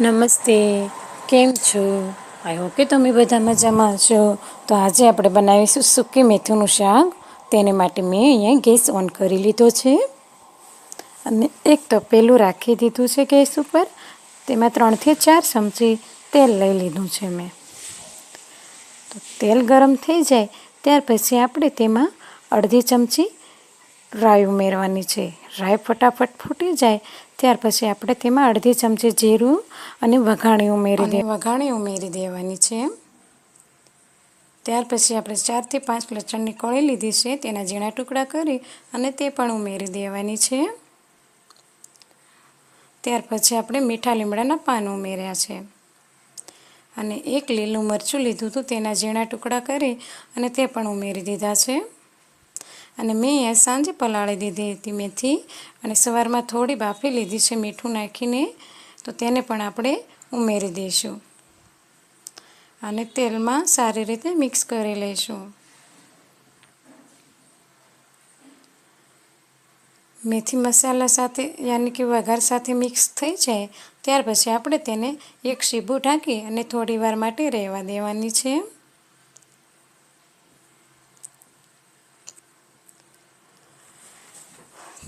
નમસ્તે, કેમ છો? આઈ હોપ કે તમે બધા મજામાં છો. તો આજે આપણે બનાવીશું સૂકી મેથીનું શાક. તેને માટે મેં અહીંયા ગેસ ઓન કરી લીધો છે. અને એક તપેલું રાખી દીધું છે ગેસ ઉપર. તેમાં ત્રણથી ચાર ચમચી તેલ લઈ લીધું છે મેં. તો તેલ ગરમ થઈ જાય, ત્યાર પછી આપણે તેમાં અડધી ચમચી રાઈ ઉમેરવાની છે. રાઈ ફટાફટ ફૂટી જાય. ત્યાર પછી આપણે તેમાં અડધી ચમચી જીરું અને વઘાણી ઉમેરી દે વઘાણી ઉમેરી દેવાની છે. ત્યાર પછી આપણે ચારથી પાંચ લસણની કળી લીધી છે. તેના ઝીણા ટુકડા કરી અને તે પણ ઉમેરી દેવાની છે. ત્યાર પછી આપણે મીઠા લીમડાના પાન ઉમેર્યા છે. અને એક લીલું મરચું લીધું હતું તેના ઝીણા ટુકડા કરી અને તે પણ ઉમેરી દીધા છે. અને મેં સાંજે પલાળી દીધી હતી મેથી અને સવારમાં થોડી બાફી લીધી છે મીઠું નાખીને. તો તેને પણ આપણે ઉમેરી દઈશું. અને તેલમાં સારી રીતે મિક્સ કરી લઈશું. મેથી મસાલા સાથે યાની કે વઘાર સાથે મિક્સ થઈ જાય, ત્યાર પછી આપણે તેને એક સીબું ઢાંકી અને થોડી વાર માટે રહેવા દેવાની છે.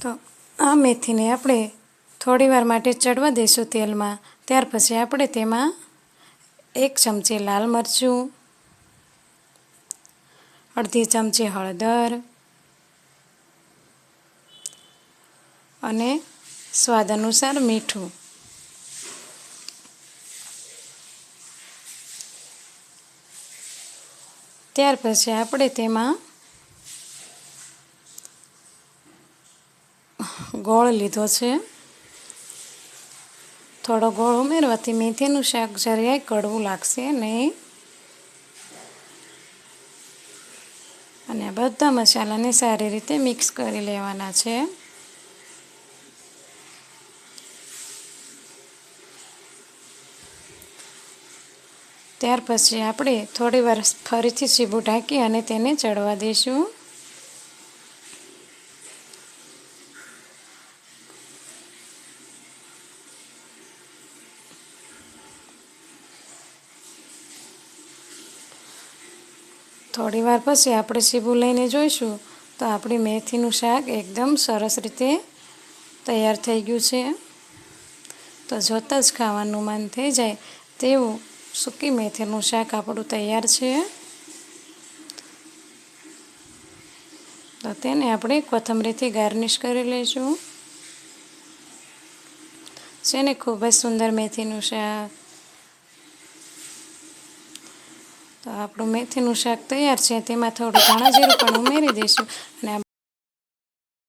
તો આ મેથીને આપણે થોડી વાર માટે ચડવા દઈશું તેલમાં. ત્યાર પછી આપણે તેમાં એક ચમચી લાલ મરચું, અડધી ચમચી હળદર અને સ્વાદ અનુસાર મીઠું. ત્યાર પછી આપણે તેમાં ગોળ લીધો છે. થોડો ગોળ ઉમેરવાથી મેથીનું શાક જરાય કડવું લાગશે નહીં. અને બધા મસાલાને સારી રીતે મિક્સ કરી લેવાના છે. ત્યાર પછી આપણે થોડી વાર ફરીથી સીબું ઢાંકી અને તેને ચડવા દઈશું. થોડી વાર પછી આપણે સીબું લઈને જોઈશું. તો આપણી મેથીનું શાક એકદમ સરસ રીતે તૈયાર થઈ ગયું છે. તો જોતાં જ ખાવાનું મન થઈ જાય તેવું સૂકી મેથીનું શાક આપણું તૈયાર છે. તો તેને આપણે કોથમરીથી ગાર્નિશ કરી લઈશું છે ને, ખૂબ જ સુંદર મેથીનું શાક. તો આપણું મેથીનું શાક તૈયાર છે તેમાં થોડું ધાણા જીરું પણ ઉમેરી દઈશું અને